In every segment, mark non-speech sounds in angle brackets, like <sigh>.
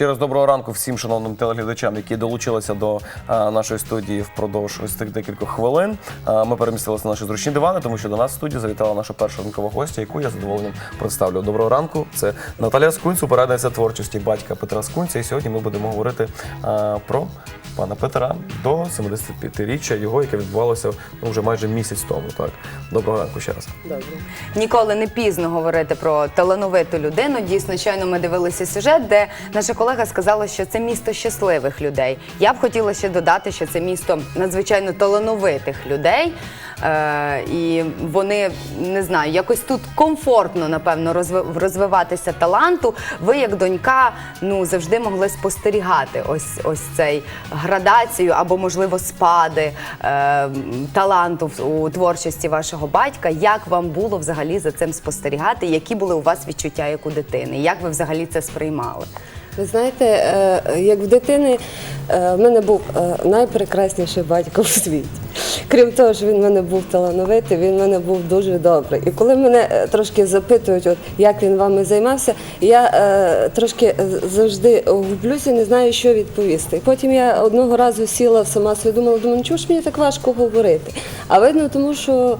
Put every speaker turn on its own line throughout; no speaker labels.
Ще раз доброго ранку всім шановним телеглядачам, які долучилися до а, нашої студії впродовж ось цих декількох хвилин. А, ми перемістилися на наші зручні дивани, тому що до нас в студію завітала наша перша ранкова гостя, яку я задоволенням представлю. Доброго ранку. Це Наталія Скунць, порадниця творчості батька Петра Скунця. І сьогодні ми будемо говорити а, про пана Петра до 75-річчя його, яке відбувалося ну, вже майже місяць тому. Так, доброго ранку ще раз. Добре.
Ніколи не пізно говорити про талановиту людину. Дійсно, щойно ми дивилися сюжет, де наша колега сказала, що це місто щасливих людей. Я б хотіла ще додати, що це місто надзвичайно талановитих людей. Е, і вони не знаю, якось тут комфортно, напевно, розви- розвиватися таланту. Ви, як донька, ну завжди могли спостерігати ось ось цей градацію або, можливо, спади е, таланту у творчості вашого батька. Як вам було взагалі за цим спостерігати? Які були у вас відчуття як у дитини? Як ви взагалі це сприймали?
Ви знаєте, е, як в дитини е, в мене був е, найпрекрасніший батько <laughs> в світі. Крім того, що він в мене був талановитий, він в мене був дуже добрий. І коли мене трошки запитують, от, як він вами займався, я е, трошки завжди гублюся, не знаю, що відповісти. Потім я одного разу сіла сама собі думаю, «Ну, чого ж мені так важко говорити? А видно, тому що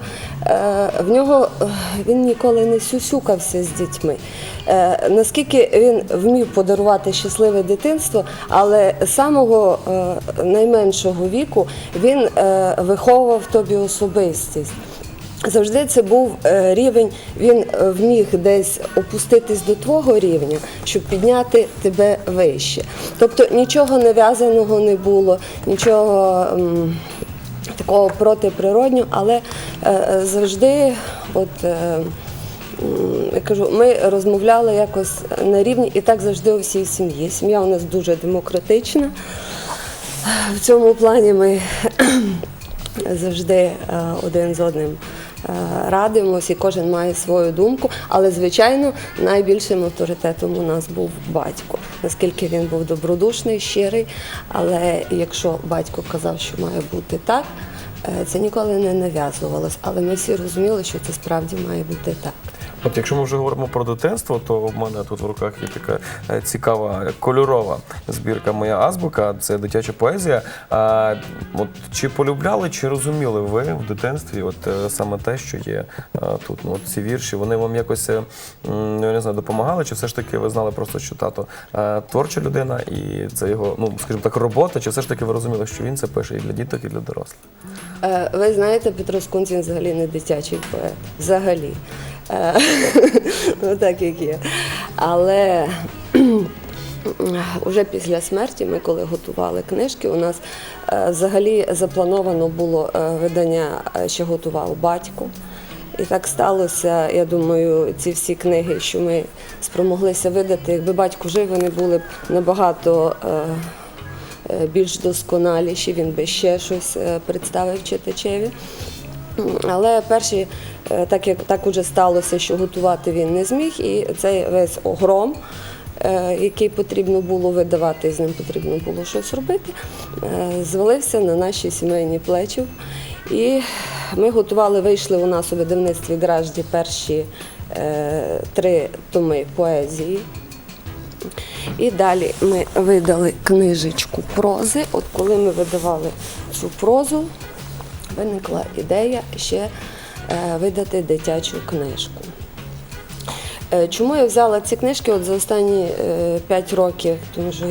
в нього е, він ніколи не сюсюкався з дітьми. Е, наскільки він вмів подарувати щасливе дитинство, але з самого е, найменшого віку він е, виховував тобі особистість. Завжди це був е, рівень, він е, вміг десь опуститись до твого рівня, щоб підняти тебе вище. Тобто нічого нав'язаного не було, нічого. Такого протиприроднього, але е, завжди, от е, я кажу, ми розмовляли якось на рівні, і так завжди у всій сім'ї. Сім'я у нас дуже демократична. В цьому плані ми <clears throat> завжди е, один з одним радимось, і кожен має свою думку. Але, звичайно, найбільшим авторитетом у нас був батько, наскільки він був добродушний, щирий. Але якщо батько казав, що має бути так, е, це ніколи не нав'язувалось. Але ми всі розуміли, що це справді має бути так.
От якщо ми вже говоримо про дитинство, то в мене тут в руках є така е, цікава кольорова збірка Моя азбука, це дитяча поезія. А, от чи полюбляли, чи розуміли ви в дитинстві от е, саме те, що є е, тут? Ну, от ці вірші, вони вам якось я не знаю, допомагали, чи все ж таки ви знали просто, що тато е, творча людина, і це його, ну скажімо так, робота, чи все ж таки ви розуміли, що він це пише і для діток, і для дорослих?
Ви знаєте, Петро Скунц взагалі не дитячий поет. Взагалі. Е, <laughs> Ну так як є. Але <clears throat> вже після смерті, ми коли готували книжки, у нас е, взагалі заплановано було е, видання, що готував батько. І так сталося, я думаю, ці всі книги, що ми спромоглися видати, якби батько жив, вони були б набагато більш досконаліші, він би ще щось представив читачеві. Але перші, е, так як так уже сталося, що готувати він не зміг, і цей весь огром, е, який потрібно було видавати, і з ним потрібно було щось робити, е, звалився на наші сімейні плечі. І ми готували, вийшли у нас у видавництві Дражді перші три томи поезії. І далі ми видали книжечку прози. От коли ми видавали цю прозу, виникла ідея ще е, видати дитячу книжку. Е, Чому я взяла ці книжки от за останні 5 років, тому що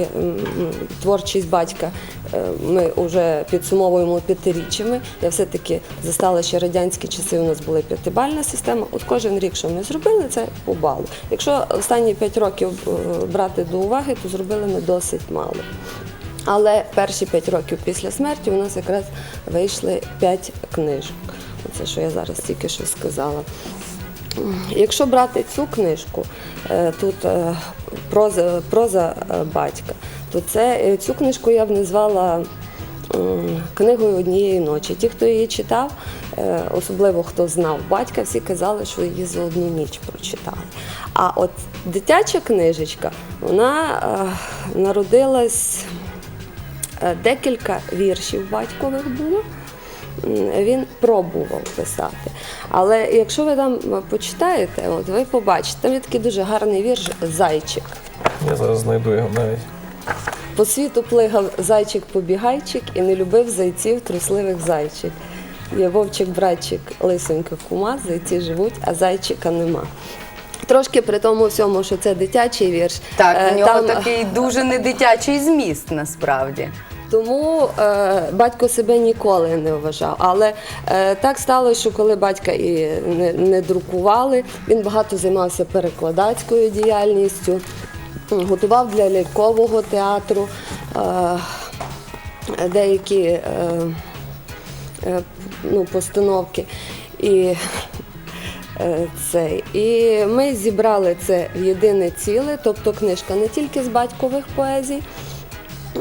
творчість батька е, ми вже підсумовуємо п'ятиріччями. Я все-таки застала ще радянські часи, у нас була п'ятибальна система. От кожен рік, що ми зробили, це по балу. Якщо останні 5 років е, брати до уваги, то зробили ми досить мало. Але перші 5 років після смерті у нас якраз вийшли 5 книжок. Оце, що я зараз тільки що сказала. Якщо брати цю книжку, е, тут е, проза, проза е, батька, то це цю книжку я б назвала книгою однієї ночі. Ті, хто її читав, особливо хто знав батька, всі казали, що її за одну ніч прочитали. А от дитяча книжечка, вона народилась декілька віршів батькових було. Він пробував писати. Але якщо ви там е, почитаєте, от ви побачите, там є такий дуже гарний вірш Зайчик.
Я зараз знайду його навіть.
По світу плигав зайчик-побігайчик і не любив зайців трусливих зайчик. Є вовчик-братчик, лисенька кума, зайці живуть, а зайчика нема. Трошки при тому всьому, що це дитячий вірш.
Так,
е,
у нього
там-
такий дуже недитячий зміст насправді.
Тому е, батько себе ніколи не вважав. Але е, так сталося, що коли батька і не, не друкували, він багато займався перекладацькою діяльністю, готував для лялькового театру е, деякі е, е, ну, постановки. І, е, це. і ми зібрали це в єдине ціле, тобто книжка не тільки з батькових поезій,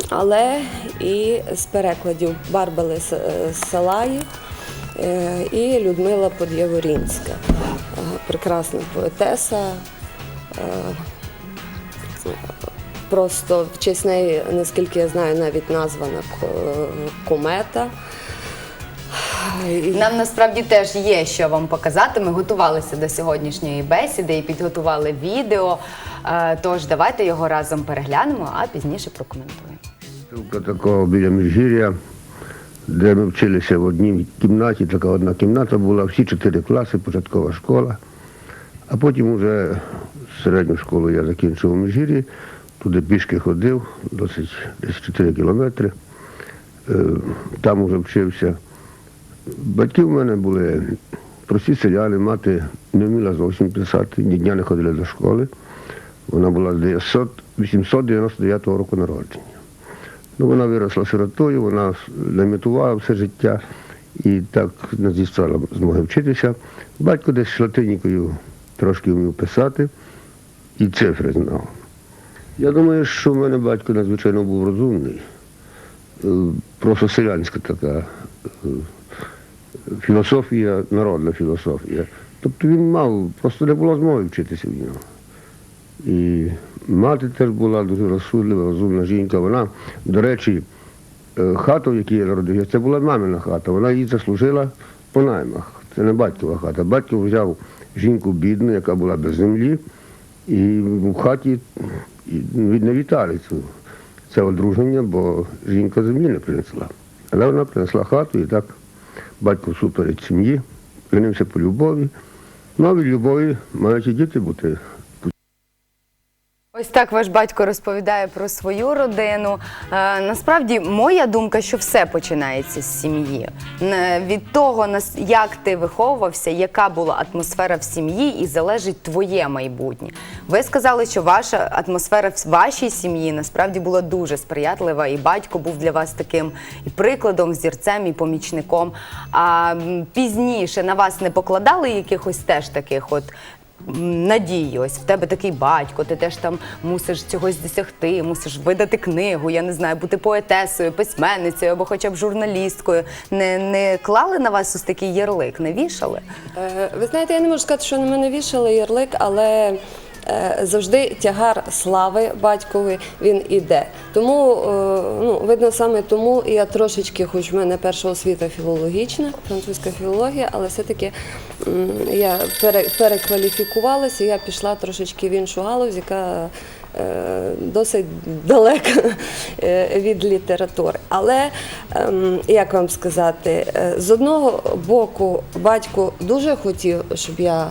але і з перекладів Барбали е, Салаї е, і Людмила Под'яворінська, прекрасна поетеса. е, Просто в честь неї, наскільки я знаю, навіть названа комета.
Нам насправді теж є що вам показати. Ми готувалися до сьогоднішньої бесіди і підготували відео. Тож давайте його разом переглянемо, а пізніше прокоментуємо.
Спілка такого біля Міжгір'я, де ми вчилися в одній кімнаті, така одна кімната була, всі чотири класи, початкова школа. А потім вже середню школу я закінчив у Міжгір'ї, туди пішки ходив, досить десь 4 кілометри. Е, Там вже вчився. Батьки в мене були прості селяни, мати не вміла зовсім писати, ні дня не ходили до школи. Вона була з 899 року народження. Ну, вона виросла сиротою, вона лемітувала все життя і так не зістала змоги вчитися. Батько десь латинікою трошки вмів писати і цифри знав. Я думаю, що в мене батько надзвичайно був розумний, Е, просто селянська така е, філософія, народна філософія. Тобто він мав, просто не було змоги вчитися в нього. І мати теж була дуже розсудлива, розумна жінка. Вона, до речі, е, хату, в якій я народився, це була мамина хата. Вона її заслужила по наймах. Це не батькова хата. Батько взяв жінку бідну, яка була без землі, і в хаті не вітали цю, це одруження, бо жінка землі не принесла. Але вона принесла хату і так батько всупереч сім'ї, женився по любові. Ну, а від любові мають і діти бути
Ось так ваш батько розповідає про свою родину. Е, насправді, моя думка, що все починається з сім'ї. Не- Від того, як ти виховувався, яка була атмосфера в сім'ї, і залежить твоє майбутнє. Ви сказали, що ваша атмосфера в вашій сім'ї насправді була дуже сприятлива, і батько був для вас таким і прикладом, зірцем, і помічником. А пізніше на вас не покладали якихось теж таких от надії. Ось в тебе такий батько, ти теж там мусиш чогось досягти, мусиш видати книгу, я не знаю, бути поетесою, письменницею або хоча б журналісткою. Не, не клали на вас ось такий ярлик, не вішали?
Е, Ви знаєте, я не можу сказати, що на мене вішали ярлик, але завжди тягар слави батькові він іде. Тому, е, ну, видно, саме тому я трошечки, хоч в мене перша освіта філологічна, французька філологія, але все-таки я пере, перекваліфікувалася, я пішла трошечки в іншу галузь, яка е, досить далека е, від літератури. Але ем, як вам сказати, е, з одного боку, батько дуже хотів, щоб я, е,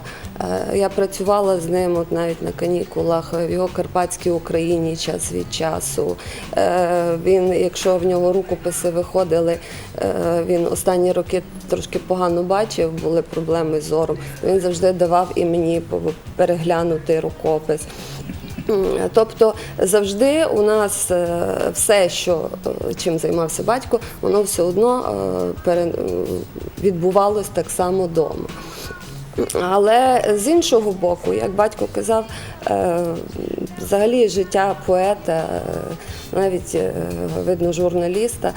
я працювала з ним от навіть на канікулах в його Карпатській Україні час від часу. Е, Він, якщо в нього рукописи виходили, е, він останні роки трошки погано бачив, були проблеми з зором. Він завжди давав і мені переглянути рукопис. Тобто завжди у нас е, все, що е, чим займався батько, воно все одно е, е, відбувалось так само вдома. Але з іншого боку, як батько казав, е, взагалі життя поета, е, навіть е, видно журналіста,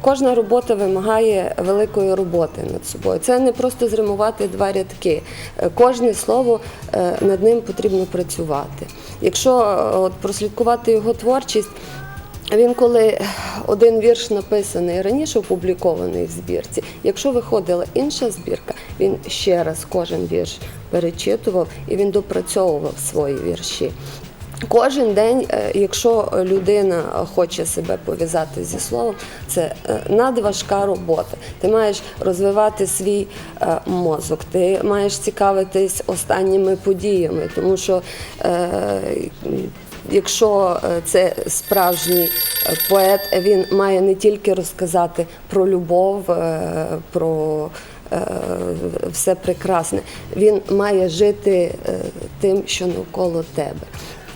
кожна робота вимагає великої роботи над собою. Це не просто зримувати два рядки. Кожне слово над ним потрібно працювати. Якщо от прослідкувати його творчість. Він коли один вірш написаний раніше опублікований в збірці, якщо виходила інша збірка, він ще раз кожен вірш перечитував і він допрацьовував свої вірші. Кожен день, е, якщо людина хоче себе пов'язати зі словом, це е, надважка робота. Ти маєш розвивати свій е, мозок, ти маєш цікавитись останніми подіями, тому що якщо е, це справжній е, поет, він має не тільки розказати про любов, е, про все прекрасне, він має жити тим, що навколо тебе.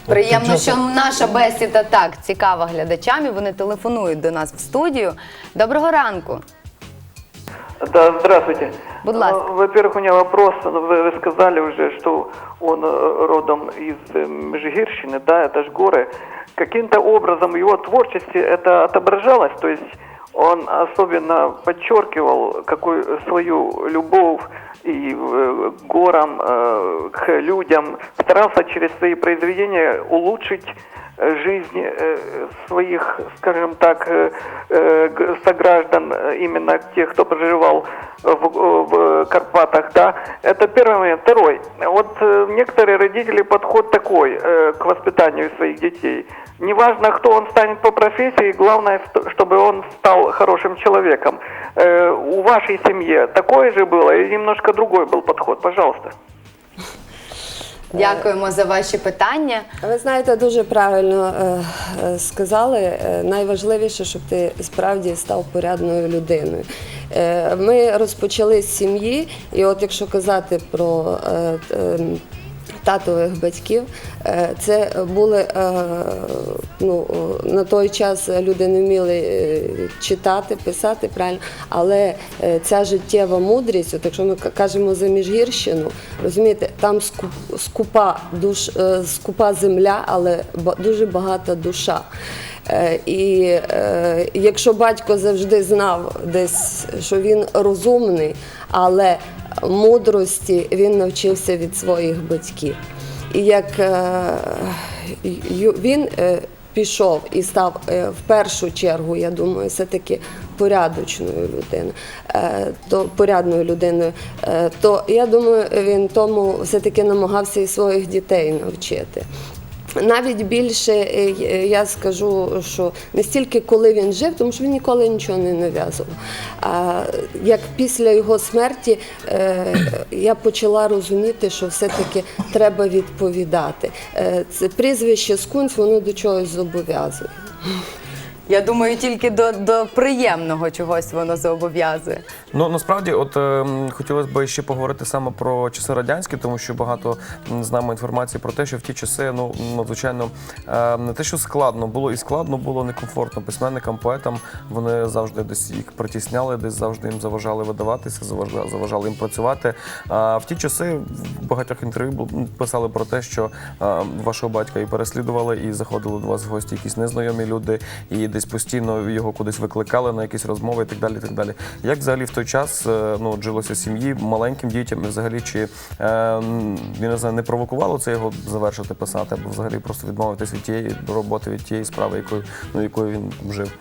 Приємно, що наша бесіда так цікава глядачам, і вони телефонують до нас в студію. Доброго ранку.
Да, здравствуйте.
Будь ласка.
Ну, Во-первых, у меня вопрос. Ну, Вы, вы сказали уже, что он э, родом из э, Межигирщины, да, это ж горы. Каким-то образом в его творчестве это отображалось, то есть он особенно подчеркивал какую свою любовь и э, к горам, э, к людям, старался через свои произведения улучшить э, жизнь э, своих, скажем так, э, э, сограждан, именно тех, кто проживал в, в Карпатах, да. Это первый момент. Второй. Вот некоторые родители подход такой к воспитанию своих детей. Неважно, кто он станет по профессии, главное, чтобы он стал хорошим человеком. У вашей семьи такое же было или немножко другой был подход? Пожалуйста.
Дякуємо за ваші питання.
Ви знаєте, дуже правильно е, е, сказали. Е, Найважливіше, щоб ти справді став порядною людиною. Е, Ми розпочали з сім'ї, і от якщо казати про е, е, татових батьків, е, це були е, ну, на той час люди не вміли е, читати, писати правильно, але ця життєва мудрість, от якщо ми кажемо за Міжгірщину, розумієте, там скупа душ, скупа земля, але дуже багата душа. І якщо батько завжди знав десь, що він розумний, але мудрості він навчився від своїх батьків. І як е, він е, пішов і став е, в першу чергу, я думаю, все-таки порядочною людиною, то порядною людиною, то я думаю, він тому все-таки намагався і своїх дітей навчити. Навіть більше е, е, я скажу, що не стільки коли він жив, тому що він ніколи нічого не нав'язував. А як після його смерті е, я почала розуміти, що все-таки треба відповідати. Це прізвище Скунс, воно до чогось зобов'язує.
Я думаю, тільки до, до приємного чогось воно зобов'язує.
Ну насправді, от е, хотілося б ще поговорити саме про часи радянські, тому що багато знаємо інформації про те, що в ті часи ну надзвичайно е, не те, що складно було і складно було некомфортно письменникам, поетам. Вони завжди десь їх притісняли, десь завжди їм заважали видаватися, заважали, заважали їм працювати. А в ті часи в багатьох інтерв'ю писали про те, що е, вашого батька і переслідували, і заходили до вас в гості якісь незнайомі люди, і десь постійно його кудись викликали на якісь розмови і так далі. І так далі. Як взагалі в той час е, ну, жилося сім'ї, маленьким дітям, і взагалі чи е, м, я не знаю, не провокувало це його завершити писати, або взагалі просто відмовитись від тієї роботи, від тієї справи, якою, ну, якою він жив?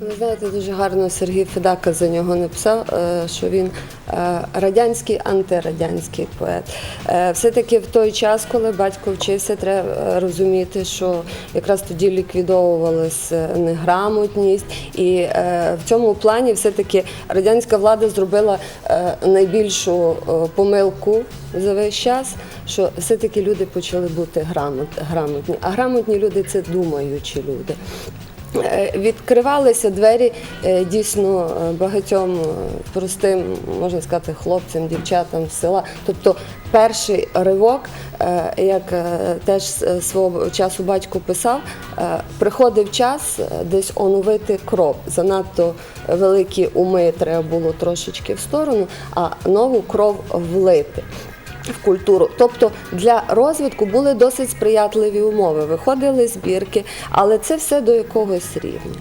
Ви знаєте, дуже гарно Сергій Федака за нього написав, е, що він е, радянський антирадянський поет. Е, Все-таки в той час, коли батько вчився, треба розуміти, що якраз тоді ліквідовувалася неграмотність, і в цьому плані все-таки радянська влада зробила найбільшу помилку за весь час, що все-таки люди почали бути грамот- грамотні. А грамотні люди це думаючі люди. Е, Відкривалися двері е, дійсно е, багатьом простим, можна сказати, хлопцям, дівчатам з села. Тобто перший ривок, як теж свого часу батько писав, приходив час десь оновити кров. Занадто великі уми треба було трошечки в сторону, а нову кров влити в культуру. Тобто для розвитку були досить сприятливі умови. Виходили збірки, але це все до якогось рівня.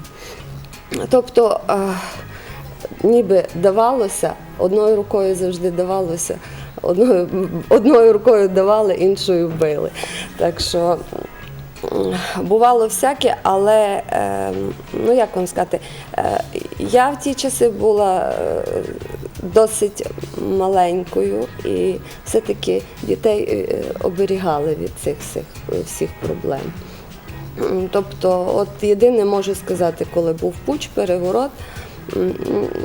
Тобто, е, ніби давалося, одною рукою завжди давалося, одною, одною рукою давали, іншою били. Так що бувало всяке, але е, ну як вам сказати, е, я в ті часи була е, досить маленькою, і все-таки дітей е, оберігали від цих всіх, всіх проблем. Тобто, от єдине можу сказати, коли був пуч, переворот.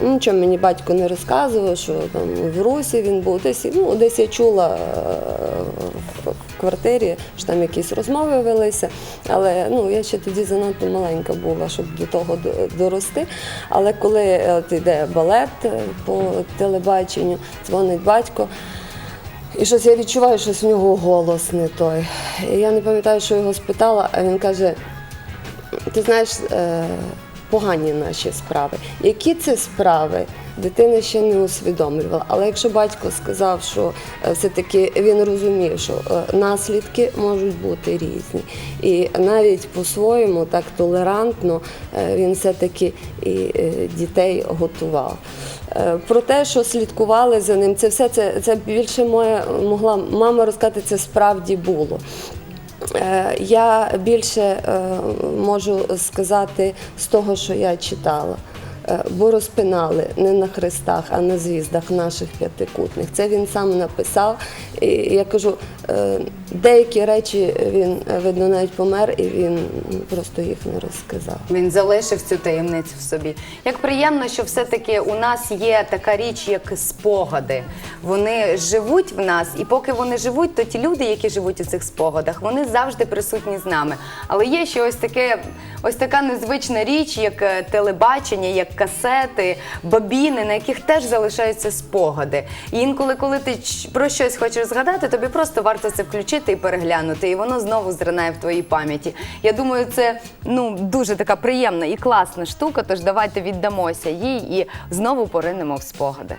Нічого мені батько не розказував, що там в Русі він був. Десь, ну, десь я чула е, в квартирі, що там якісь розмови велися. Але ну, я ще тоді занадто маленька була, щоб до того дорости. Але коли е, от йде балет е, по телебаченню, дзвонить батько. І щось я відчуваю, що з нього голос не той. І я не пам'ятаю, що його спитала, а він каже: ти знаєш, погані наші справи. Які це справи? Дитина ще не усвідомлювала. Але якщо батько сказав, що е, все-таки він розумів, що е, наслідки можуть бути різні. І навіть по-своєму, так толерантно, е, він все-таки і дітей готував. Про те, що слідкували за ним, це все це, це більше моя могла мама розказати, це справді було. Е, Я більше е, можу сказати з того, що я читала. Е, Бо розпинали не на хрестах, а на звіздах наших п'ятикутних. Це він сам написав. І я кажу, е, деякі речі він, е, видно, навіть помер, і він просто їх не розказав.
Він залишив цю таємницю в собі. Як приємно, що все-таки у нас є така річ, як спогади. Вони живуть в нас, і поки вони живуть, то ті люди, які живуть у цих спогадах, вони завжди присутні з нами. Але є ще ось таке, ось така незвична річ, як телебачення, як касети, бабіни, на яких теж залишаються спогади. І інколи, коли ти про щось хочеш згадати, тобі просто варто це включити і переглянути, і воно знову зринає в твоїй пам'яті. Я думаю, це ну дуже така приємна і класна штука. Тож давайте віддамося їй і знову поринемо в спогади.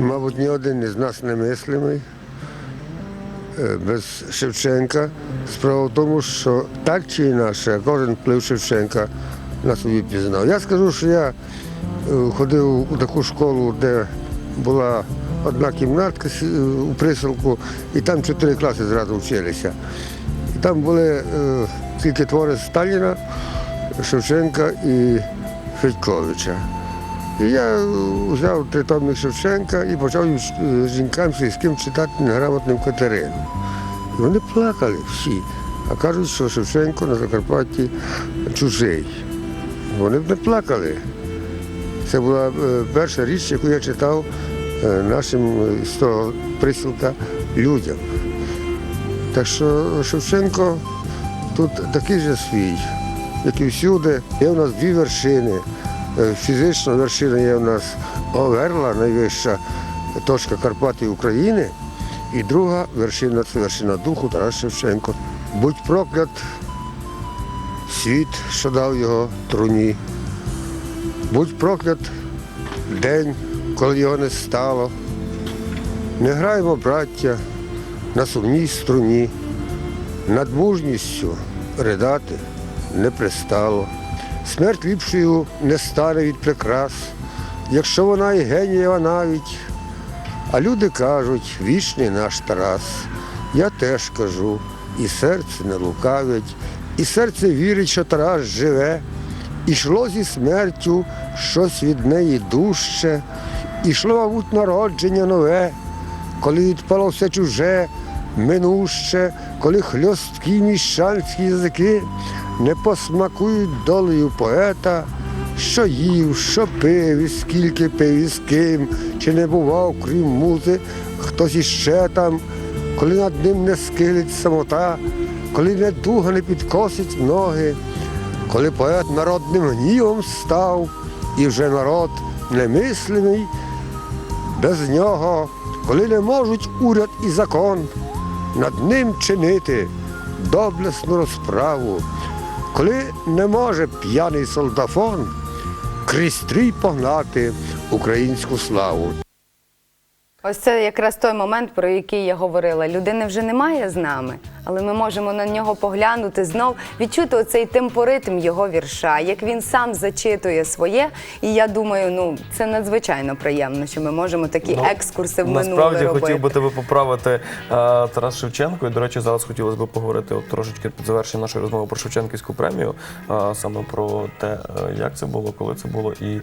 Мабуть, ні один із нас не мислимий без Шевченка. Справа в тому, що так чи інакше, кожен вплив Шевченка на собі пізнав. Я скажу, що я е, ходив у таку школу, де була одна кімнатка е, у присілку, і там чотири класи зразу вчилися. І там були е, тільки твори Сталіна, Шевченка і Федьковича. І я взяв тритомник Шевченка і почав е, жінкам сільським читати неграмотним Катерину. І вони плакали всі, а кажуть, що Шевченко на Закарпатті чужий. Вони б не плакали. Це була е, перша річ, яку я читав е, нашим з того присілка людям. Так що Шевченко тут такий же свій, як і всюди. Є в нас дві вершини. Е, Фізична вершина є в нас Оверла, найвища точка Карпати України. І друга вершина це вершина духу Тарас Шевченко. Будь проклят світ, що дав його труні. Будь проклят день, коли його не стало. Не граємо, браття, на сумній струні. Над мужністю ридати не пристало. Смерть ліпшою не стане від прикрас, якщо вона і генієва навіть. А люди кажуть, вічний наш Тарас. Я теж кажу, і серце не лукавить, і серце вірить, що Тарас живе. Ішло зі смертю щось від неї дужче, ішло, мабуть, народження нове, коли відпало все чуже, минуще, коли хльосткі міщанські язики не посмакують долею поета, що їв, що пив, і скільки пив, і з ким, чи не бував, крім музи, хтось іще там, коли над ним не скилить самота, коли недуга не підкосить ноги, коли поет народним гнівом став, і вже народ немислимий, без нього, коли не можуть уряд і закон над ним чинити доблесну розправу, коли не може п'яний солдафон крізь стрій погнати українську славу.
Ось це якраз той момент, про який я говорила. Людини вже немає з нами, але ми можемо на нього поглянути знов, відчути оцей темпоритм його вірша, як він сам зачитує своє. І я думаю, ну це надзвичайно приємно, що ми можемо такі
Ну,
екскурси в минуле
Насправді хотів би тебе поправити е, Тарас Шевченко. І, до речі, зараз хотілося б поговорити от, трошечки під завершення нашої розмови про Шевченківську премію, е, саме про те, е, як це було, коли це було, і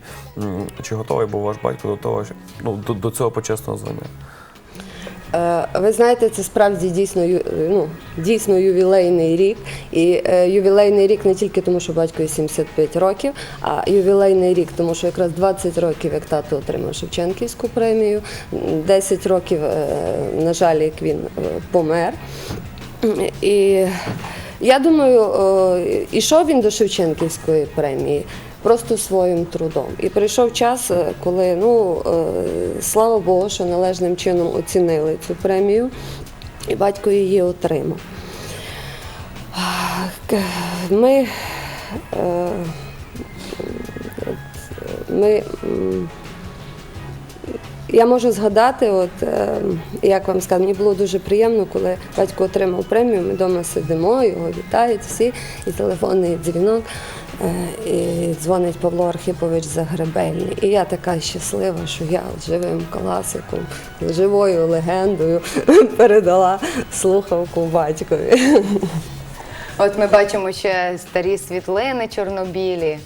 чи готовий був ваш батько до того, що- ну, до, до цього почесного звання.
Е, Ви знаєте, це справді дійсно ну, дійсно ювілейний рік. І е, ювілейний рік не тільки тому, що батькові 75 років, а ювілейний рік, тому що якраз 20 років, як тато отримав Шевченківську премію, 10 років, е, на жаль, як він е, помер. І я думаю, е, ішов він до Шевченківської премії просто своїм трудом. І прийшов час, е, коли ну е, слава Богу, що належним чином оцінили цю премію, і батько її отримав. Ми, е, ми я можу згадати, от е, як вам сказати, мені було дуже приємно, коли батько отримав премію. Ми вдома сидимо, його вітають всі, і телефонний дзвінок. е, І дзвонить Павло Архипович Загребельний. І я така щаслива, що я живим класиком, живою легендою <laughs> передала слухавку батькові.
От ми бачимо ще старі світлини чорнобілі.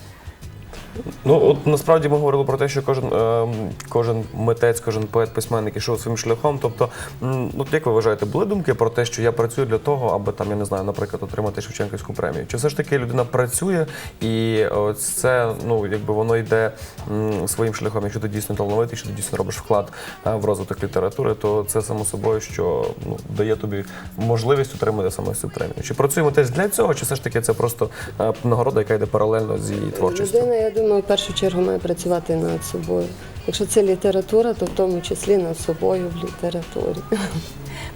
Ну от насправді ми говорили про те, що кожен, е, кожен митець, кожен поет, письменник ішов своїм шляхом. Тобто, м, ну як ви вважаєте, були думки про те, що я працюю для того, аби там я не знаю, наприклад, отримати Шевченківську премію? Чи все ж таки людина працює і ось це ну якби воно йде м, своїм шляхом? Якщо ти дійсно талановитий, що ти дійсно робиш вклад е, в розвиток літератури, то це само собою, що ну дає тобі можливість отримати саме цю премію. Чи працює митець для цього, чи все ж таки це просто е, нагорода, яка йде паралельно з її творчістю?
Думаю, в першу чергу має працювати над собою. Якщо це література, то в тому числі над собою в літературі.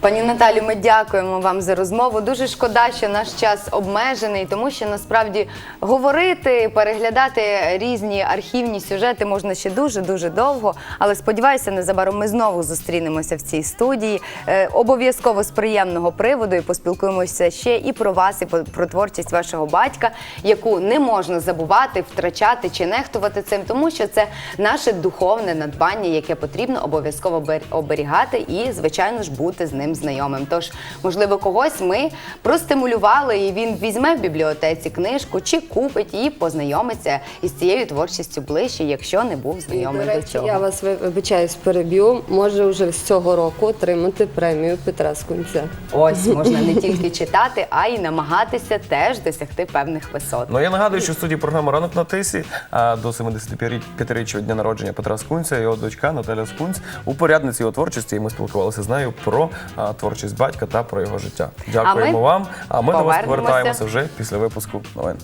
Пані Наталі, ми дякуємо вам за розмову. Дуже шкода, що наш час обмежений, тому що насправді говорити, переглядати різні архівні сюжети можна ще дуже дуже довго. Але сподіваюся, незабаром ми знову зустрінемося в цій студії. Е, обов'язково з приємного приводу і поспілкуємося ще і про вас, і про творчість вашого батька, яку не можна забувати, втрачати чи нехтувати цим, тому що це наше духовне надбання, яке потрібно обов'язково бер- оберігати і, звичайно ж, бути з ним знайомим. Тож, можливо, когось ми простимулювали, і він візьме в бібліотеці книжку чи купить і познайомиться із цією творчістю ближче, якщо не був знайомий
до
до цього.
я вас ви- вибачаюсь, переб'ю. Може вже з цього року отримати премію Петра Скунця.
Ось можна не <laughs> тільки читати, а й намагатися теж досягти певних висот.
Ну я нагадую, що в студії програми Ранок на тисі до 75-річчя дня народження Петра Скунця, його дочка Наталя Скунць, упорядниці його творчості. І ми спілкувалися з нею про творчість батька та про його життя. Дякуємо
ми
вам. А ми до вас повертаємося вже після випуску новин.